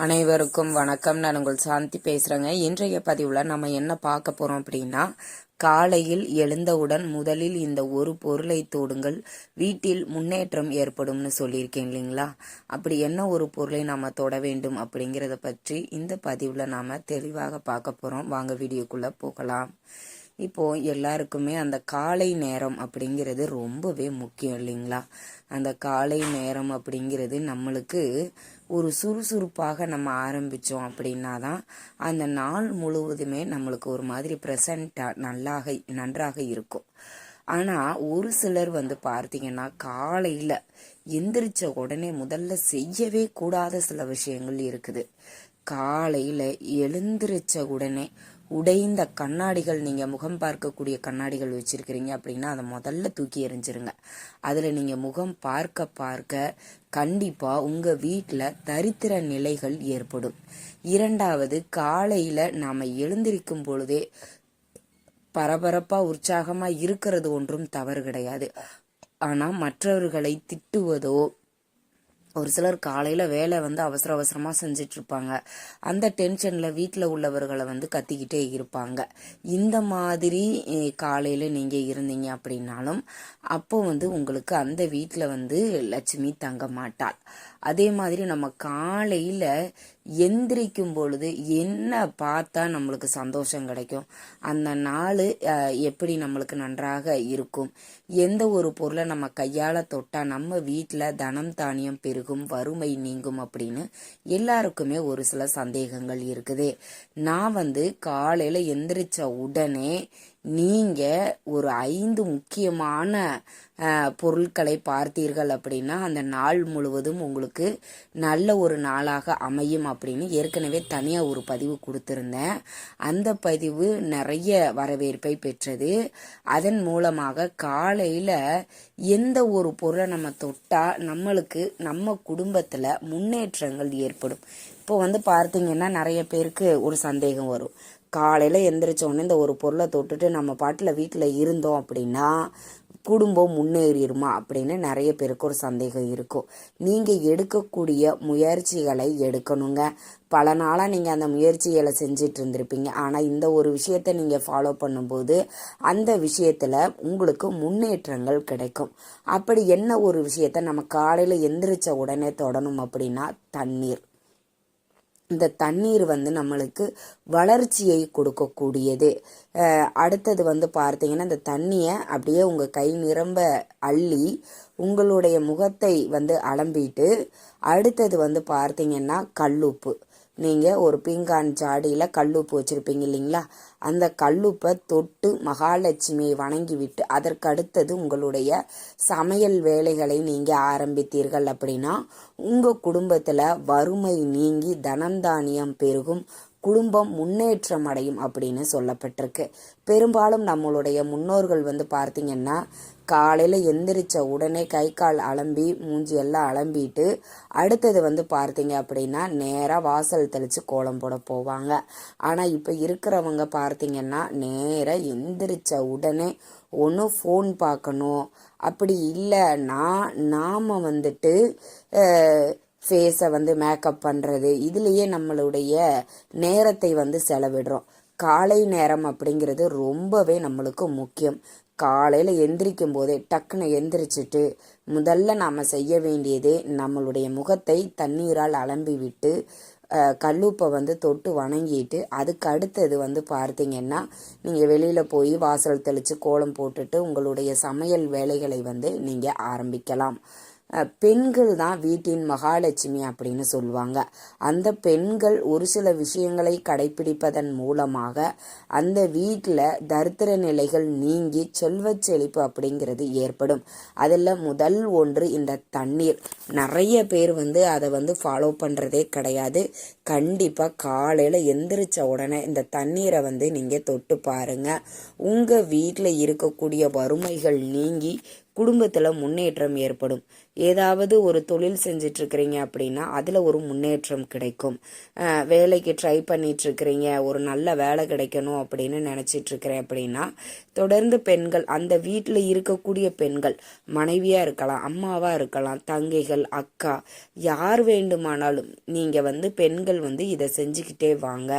அனைவருக்கும் வணக்கம். நான் உங்கள் சாந்தி பேசுகிறேங்க இன்றைய பதிவில் நம்ம என்ன பார்க்க போகிறோம் அப்படின்னா காலையில் எழுந்தவுடன் முதலில் இந்த ஒரு பொருளை தொடுங்கள். வீட்டில் முன்னேற்றம் ஏற்படும்னு சொல்லியிருக்கேன் இல்லைங்களா? அப்படி என்ன ஒரு பொருளை நாம் தொட வேண்டும் அப்படிங்கிறத பற்றி இந்த பதிவில் நாம் தெளிவாக பார்க்க போகிறோம் வாங்க வீடியோக்குள்ளே போகலாம். இப்போது எல்லாருக்குமே அந்த காலை நேரம் அப்படிங்கிறது ரொம்பவே முக்கியம் இல்லைங்களா? அந்த காலை நேரம் அப்படிங்கிறது நம்மளுக்கு ஒரு சுறுசுறுப்பாக நம்ம ஆரம்பித்தோம் அப்படின்னா தான் அந்த நாள் முழுவதுமே நம்மளுக்கு ஒரு மாதிரி ப்ரெசண்ட்டாக நல்லாக நன்றாக இருக்கும். ஆனால் ஒரு சிலர் வந்து பார்த்தீங்கன்னா காலையில் எந்திரிச்ச உடனே முதல்ல செய்யவே கூடாத சில விஷயங்கள் இருக்குது. காலையில் எழுந்திரிச்ச உடனே உடைந்த கண்ணாடிகள் நீங்கள் முகம் பார்க்கக்கூடிய கண்ணாடிகள் வச்சுருக்கிறீங்க அப்படின்னா அதை முதல்ல தூக்கி எறிஞ்சிருங்க. அதில் நீங்கள் முகம் பார்க்க பார்க்க கண்டிப்பாக உங்கள் வீட்டில் தரித்திர நிலைகள் ஏற்படும். இரண்டாவது காலையில் நாம் எழுந்திருக்கும் பொழுதே பரபரப்பாக உற்சாகமாக இருக்கிறது ஒன்றும் தவறு கிடையாது. ஆனால் மற்றவர்களை திட்டுவதோ ஒரு சிலர் காலையில் வேலை வந்து அவசர அவசரமாக செஞ்சிட்ருப்பாங்க. அந்த டென்ஷனில் வீட்டில் உள்ளவர்களை வந்து கத்திக்கிட்டே இருப்பாங்க. இந்த மாதிரி காலையில் நீங்கள் இருந்தீங்க அப்படின்னாலும் அப்போ வந்து உங்களுக்கு அந்த வீட்டில் வந்து லட்சுமி தங்க மாட்டாள். அதே மாதிரி நம்ம காலையில் எந்திரிக்கும் பொழுது என்ன பார்த்தா நம்மளுக்கு சந்தோஷம் கிடைக்கும்? அந்த நாள் எப்படி நம்மளுக்கு நன்றாக இருக்கும்? எந்த ஒரு பொருளை நம்ம கையால் தொட்டால் நம்ம வீட்டில் தனம் தானியம் பெருகும் வறுமை நீங்கும் அப்படின்னு எல்லாருக்குமே ஒரு சில சந்தேகங்கள் இருக்குது. நான் வந்து காலையில் எந்திரிச்ச உடனே நீங்கள் ஒரு ஐந்து முக்கியமான பொருட்களை பார்த்தீர்கள் அப்படின்னா அந்த நாள் முழுவதும் உங்களுக்கு நல்ல ஒரு நாளாக அமையும் அப்படின்னு ஏற்கனவே தனியாக ஒரு பதிவு கொடுத்துருந்தேன். அந்த பதிவு நிறைய வரவேற்பை பெற்றது. அதன் மூலமாக காலையில் எந்த ஒரு பொருளை நம்ம தொட்டால் நம்மளுக்கு நம்ம குடும்பத்தில் முன்னேற்றங்கள் ஏற்படும். இப்போ வந்து பார்த்தீங்கன்னா நிறைய பேருக்கு ஒரு சந்தேகம் வரும். காலையில் எந்திரிச்சோடனே இந்த ஒரு பொருளை தொட்டுட்டு நம்ம பாட்டில் வீட்டில் இருந்தோம் அப்படின்னா குடும்பம் முன்னேறிடுமா அப்படின்னு நிறைய பேருக்கு ஒரு சந்தேகம் இருக்கும். நீங்கள் எடுக்கக்கூடிய முயற்சிகளை எடுக்கணுங்க. பல நாளாக நீங்கள் அந்த முயற்சிகளை செஞ்சிட்டு இருந்திருப்பீங்க. ஆனால் இந்த ஒரு விஷயத்தை நீங்கள் ஃபாலோ பண்ணும்போது அந்த விஷயத்தில் உங்களுக்கு முன்னேற்றங்கள் கிடைக்கும். அப்படி என்ன ஒரு விஷயத்த நம்ம காலையில் எந்திரிச்ச உடனே தொடணும் அப்படின்னா தண்ணீர். இந்த தண்ணீர் வந்து நம்மளுக்கு வளர்ச்சியை கொடுக்கக்கூடியது. அடுத்தது வந்து பார்த்தீங்கன்னா இந்த தண்ணியை அப்படியே உங்கள் கை நிரம்ப அள்ளி உங்களுடைய முகத்தை வந்து அலம்பிட்டு அடுத்தது வந்து பார்த்தீங்கன்னா கல்லுப்பு. நீங்கள் ஒரு பீங்கான் ஜாடியில் கல்லுப்பு வச்சுருப்பீங்க இல்லைங்களா? அந்த கல்லுப்பை தொட்டு மகாலட்சுமியை வணங்கி விட்டு அதற்கு அடுத்தது உங்களுடைய சமையல் வேலைகளை நீங்கள் ஆரம்பித்தீர்கள் அப்படின்னா உங்கள் குடும்பத்தில் வறுமை நீங்கி தனந்தானியம் பெருகும். குடும்பம் முன்னேற்றம் அடையும் அப்படின்னு சொல்லப்பட்டிருக்கு. பெரும்பாலும் நம்மளுடைய முன்னோர்கள் வந்து பார்த்தீங்கன்னா காலையில் எந்திரிச்ச உடனே கை கால் அலம்பி மூஞ்சி எல்லாம் அலம்பிட்டு அடுத்தது வந்து பார்த்தீங்க அப்படின்னா நேராக வாசல் தெளித்து கோலம் போட போவாங்க. ஆனால் இப்போ இருக்கிறவங்க பார்த்தீங்கன்னா நேராக எந்திரிச்ச உடனே ஒன்று ஃபோன் பார்க்கணும். அப்படி இல்லைன்னா நாம் வந்துட்டு ஃபேஸை வந்து மேக்கப் பண்ணுறது இதுலேயே நம்மளுடைய நேரத்தை வந்து செலவிடுறோம். காலை நேரம் அப்படிங்கிறது ரொம்பவே நம்மளுக்கு முக்கியம். காலையில் எந்திரிக்கும் போதே டக்குன்னு எந்திரிச்சிட்டு முதல்ல நாம் செய்ய வேண்டியதே நம்மளுடைய முகத்தை தண்ணீரால் அலம்பி விட்டு கல்லூப்பை வந்து தொட்டு வணங்கிட்டு அதுக்கு அடுத்தது வந்து பார்த்தீங்கன்னா நீங்கள் வெளியில் போய் வாசல் தெளித்து கோலம் போட்டுட்டு உங்களுடைய சமையல் வேலைகளை வந்து நீங்கள் ஆரம்பிக்கலாம். பெண்கள் தான் வீட்டின் மகாலட்சுமி அப்படின்னு சொல்லுவாங்க. அந்த பெண்கள் ஒரு சில விஷயங்களை கடைபிடிப்பதன் மூலமாக அந்த வீட்டில் தரித்திர நிலைகள் நீங்கி செல்வச் செழிப்பு அப்படிங்கிறது ஏற்படும். அதில் முதல் ஒன்று இந்த தண்ணீர். நிறைய பேர் வந்து அதை வந்து ஃபாலோ பண்ணுறதே கிடையாது. கண்டிப்பாக காலையில் எந்திரிச்ச உடனே இந்த தண்ணீரை வந்து நீங்கள் தொட்டு பாருங்கள் உங்கள் வீட்டில் இருக்கக்கூடிய வறுமைகள் நீங்கி குடும்பத்தில் முன்னேற்றம் ஏற்படும். ஏதாவது ஒரு தொழில் செஞ்சிட்ருக்கிறீங்க அப்படின்னா அதில் ஒரு முன்னேற்றம் கிடைக்கும். வேலைக்கு ட்ரை பண்ணிகிட்ருக்கிறீங்க ஒரு நல்ல வேலை கிடைக்கணும் அப்படின்னு நினச்சிட்ருக்கிறேன் அப்படின்னா தொடர்ந்து பெண்கள் அந்த வீட்டில் இருக்கக்கூடிய பெண்கள் மனைவியாக இருக்கலாம் அம்மாவாக இருக்கலாம் தங்கைகள் அக்கா யார் வேண்டுமானாலும் நீங்கள் வந்து பெண்கள் வந்து இதை செஞ்சுக்கிட்டே வாங்க.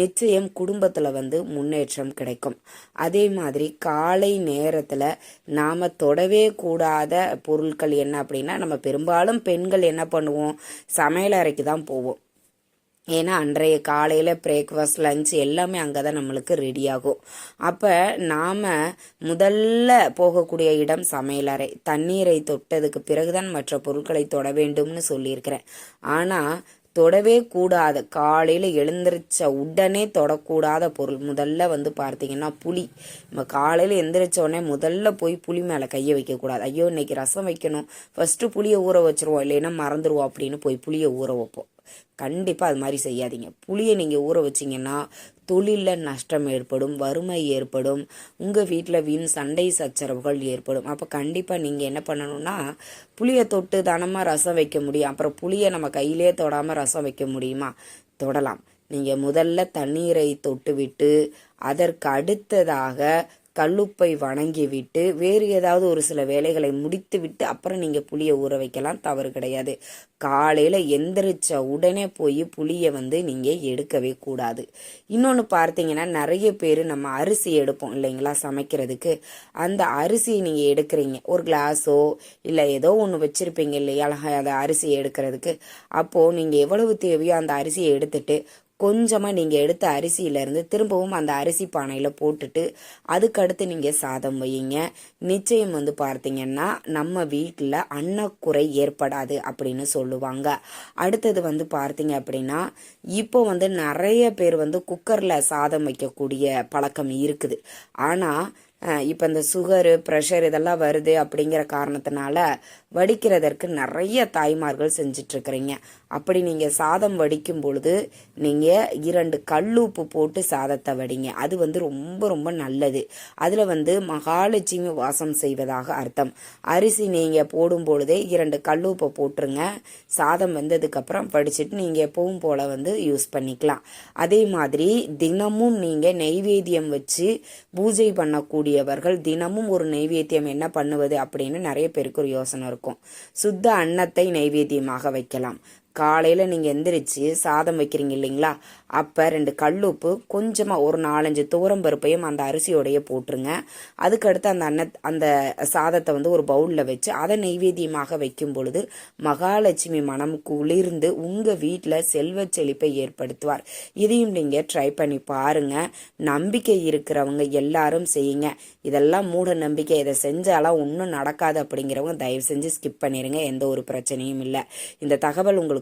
நிச்சயம் குடும்பத்தில் வந்து முன்னேற்றம் கிடைக்கும். அதே மாதிரி காலை நேரத்தில் நாம் தொடவே கூடாத பொருட்கள் என்ன அப்படின்னா நம்ம பெரும்பாலும் பெண்கள் என்ன பண்ணுவோம்? சமையல் அறைக்கு தான் போவோம். ஏன்னா அன்றைய காலையில் பிரேக்ஃபாஸ்ட் லஞ்ச் எல்லாமே அங்கே தான் நம்மளுக்கு ரெடி ஆகும் அப்போ நாம் முதல்ல போகக்கூடிய இடம் சமையலறை. தண்ணீரை தொட்டதுக்கு பிறகுதான் மற்ற பொருட்களை தொட வேண்டும்னு சொல்லியிருக்கிறேன். ஆனால் தொடவே கூடாது. காலையில் எழுந்திரிச்ச உடனே தொடக்கூடாத பொருள். முதல்ல வந்து பார்த்தீங்கன்னா புளி. நம்ம காலையில் எந்திரிச்ச உடனே முதல்ல போய் புளி மேலே கையை வைக்கக்கூடாது. ஐயோ இன்னைக்கு ரசம் வைக்கணும். ஃபஸ்ட்டு புளியை ஊற வச்சிருவோம். இல்லைன்னா மறந்துடுவோம் அப்படின்னு போய் புளியை ஊற வைப்போம். கண்டிப்பாக அது மாதிரி செய்யாதீங்க. புளியை நீங்கள் ஊற வச்சிங்கன்னா தொழிலில் நஷ்டம் ஏற்படும் வறுமை ஏற்படும் உங்கள் வீட்டில் வீண் சண்டை சச்சரவுகள் ஏற்படும். அப்போ கண்டிப்பாக நீங்கள் என்ன பண்ணணும்னா புளியை தொட்டு தானமாக ரசம் வைக்க முடியும்? அப்புறம் புளியை நம்ம கையிலே தொடாமல் ரசம் வைக்க முடியுமா? தொடலாம். நீங்கள் முதல்ல தண்ணீரை தொட்டு விட்டு அதற்கு அடுத்ததாக கல்லுப்பை வணங்கி விட்டு வேறு ஏதாவது ஒரு சில வேலைகளை முடித்து விட்டு அப்புறம் நீங்கள் புளியை ஊற வைக்கலாம். தவறு கிடையாது. காலையில் எந்திரிச்ச உடனே போய் புளியை வந்து நீங்கள் எடுக்கவே கூடாது. இன்னொன்று பார்த்தீங்கன்னா நிறைய பேர் நம்ம அரிசி எடுப்போம் இல்லைங்களா சமைக்கிறதுக்கு. அந்த அரிசியை நீங்கள் எடுக்கிறீங்க. ஒரு கிளாஸோ இல்லை ஏதோ ஒன்று வச்சுருப்பீங்க இல்லையா அந்த அரிசியை எடுக்கிறதுக்கு. அப்போது நீங்கள் எவ்வளவு தேவையோ அந்த அரிசியை எடுத்துட்டு கொஞ்சமாக நீங்கள் எடுத்த அரிசியிலேருந்து திரும்பவும் அந்த அரிசி பானையில் போட்டுட்டு அதுக்கடுத்து நீங்கள் சாதம் வையுங்க. நிச்சயம் வந்து பார்த்தீங்கன்னா நம்ம வீட்டில் அன்னக்குறை ஏற்படாது அப்படின்னு சொல்லுவாங்க. அடுத்தது வந்து பார்த்தீங்க அப்படின்னா இப்போ வந்து நிறைய பேர் வந்து குக்கரில் சாதம் வைக்கக்கூடிய பழக்கம் இருக்குது. ஆனால் இப்போ இந்த சுகரு ப்ரெஷர் இதெல்லாம் வருது அப்படிங்கிற காரணத்தினால வடிக்கிறதற்கு நிறைய தாய்மார்கள் செஞ்சிட்ருக்குறீங்க. அப்படி நீங்கள் சாதம் வடிக்கும் பொழுது நீங்கள் இரண்டு கல்லுப்பு போட்டு சாதத்தை வடிங்க. அது வந்து ரொம்ப ரொம்ப நல்லது. அதில் வந்து மகாலட்சுமி வாசம் செய்வதாக அர்த்தம். அரிசி நீங்கள் போடும் பொழுதே இரண்டு கல்லுப்பை போட்டுருங்க. சாதம் வந்ததுக்கப்புறம் படிச்சுட்டு நீங்கள் எப்பவும் போல் வந்து யூஸ் பண்ணிக்கலாம். அதே மாதிரி தினமும் நீங்கள் நெய்வேத்தியம் வச்சு பூஜை பண்ணக்கூடியவர்கள் தினமும் ஒரு நெய்வேத்தியம் என்ன பண்ணுவது அப்படின்னு நிறைய பேருக்கு ஒரு யோசனை இருக்கும். சுத்த அன்னத்தை நெய்வேத்தியமாக வைக்கலாம். காலையில் நீங்கள் எந்திரிச்சு சாதம் வைக்கிறீங்க இல்லைங்களா? அப்போ ரெண்டு கல்லுப்பு கொஞ்சமாக ஒரு நாலஞ்சு தூரம் பருப்பையும் அந்த அரிசியோடைய போட்டுருங்க. அதுக்கடுத்து அந்த அன்ன அந்த சாதத்தை வந்து ஒரு பவுலில் வச்சு அதை நெய்வேத்தியமாக வைக்கும் பொழுது மகாலட்சுமி மனம் குளிர்ந்து உங்கள் வீட்டில் செல்வ செழிப்பை ஏற்படுத்துவார். இதையும் நீங்கள் ட்ரை பண்ணி பாருங்கள் நம்பிக்கை இருக்கிறவங்க எல்லாரும் செய்யுங்க. இதெல்லாம் மூட நம்பிக்கை. இதை செஞ்சாலாம் ஒன்றும் நடக்காது அப்படிங்கிறவங்க தயவு செஞ்சு ஸ்கிப் பண்ணிடுங்க எந்த ஒரு பிரச்சனையும் இல்லை. இந்த தகவல் உங்களுக்கு